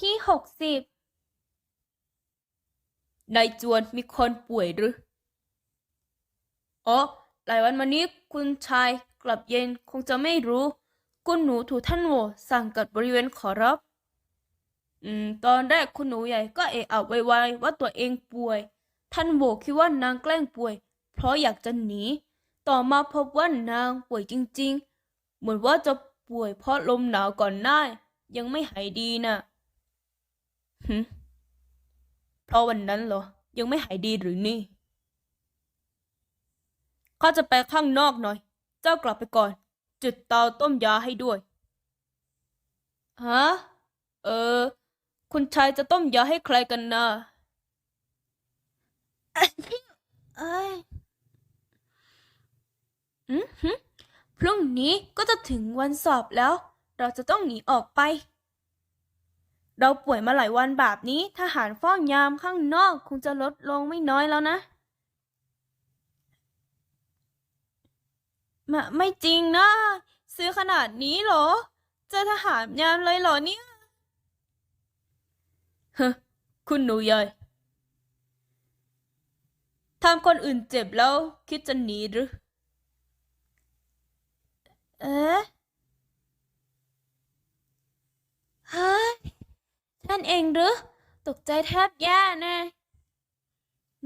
ที่หกสิบนายจวนมีคนป่วยหรือ อ๋อ หลายวันมานี้คุณชายกลับเย็นคงจะไม่รู้ คุณหนูถูกท่านโหวสั่งกัดบริเวณขอรับ อืม ตอนแรกคุณหนูใหญ่ก็เอะอะไวๆว่าตัวเองป่วย ท่านโหวคิดว่านางแกล้งป่วย เพราะอยากจะหนี ต่อมาพบว่านางป่วยจริง ๆ เหมือนว่าจะป่วยเพราะลมหนาวก่อนหน้ายังไม่หายดีน่ะ หึเพราะวันนั้นเหรอ ยังไม่หายดีหรือนี่ ข้าจะไปข้างนอกหน่อย เจ้ากลับไปก่อน จุดเตาต้มยาให้ด้วย ฮะ เออ คุณชายจะต้มยาให้ใครกันนะเอ้ยอืมหึพรุ่งนี้ก็จะถึงวันสอบแล้ว เราจะต้องหนีออกไป เราป่วยมาหลายวันแบบนี้ทหารเฝ้ายามข้างนอกคงจะลดลงไม่น้อยแล้วนะมะไม่จริงนะ ซื้อขนาดนี้เหรอ เจอทหารยามเลยเหรอเนี่ยเฮะคุณหนูใหญ่ทำคนอื่นเจ็บแล้ว คิดจะหนีหรือ เอ๊ะเฮ้ยท่านเองหรือ ตกใจแทบแย่แน่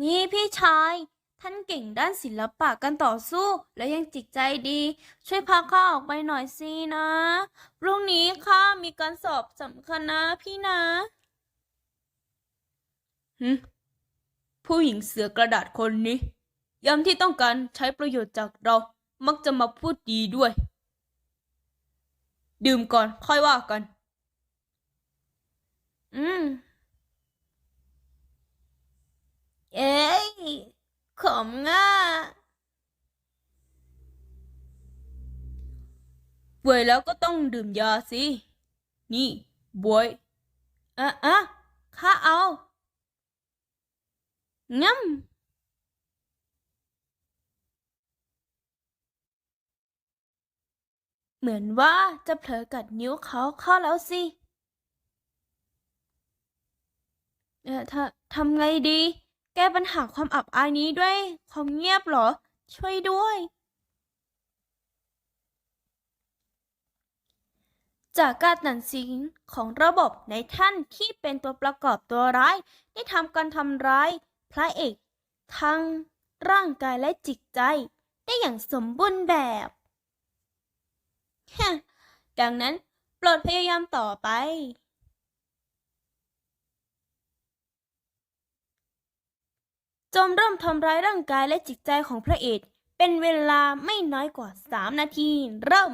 นี่พี่ชาย ท่านเก่งด้านศิลปะการต่อสู้ และยังจิตใจดี ช่วยพาข้าออกไปหน่อยสินะพรุ่งนี้ข้ามีการสอบสำคัญนะพี่นะหึผู้หญิงเสือกระดาษคนนี้ยามที่ต้องการใช้ประโยชน์จากเรามักจะมาพูดดีด้วย ดื่มก่อนค่อยว่ากัน อืมเอ้ยขมง่าป่วยแล้วก็ต้องดื่มยาสิ นี่บวยอะอะข้าเอางั้มเหมือนว่าจะเผลอกัดนิ้วเขาเข้าแล้วสิ ถ้าทำไงดี แก้ปัญหาความอับอายนี้ด้วยความเงียบเหรอ ช่วยด้วย จากการตัดสินของระบบในท่านที่เป็นตัวประกอบตัวร้าย ได้ทำการทำร้ายพระเอกทั้งร่างกายและจิตใจ ได้อย่างสมบูรณ์แบบดังนั้นโปรดพยายามต่อไป จมเริ่มทำร้ายร่างกายและจิตใจของพระเอกเป็นเวลาไม่น้อยกว่า 3 นาที เริ่ม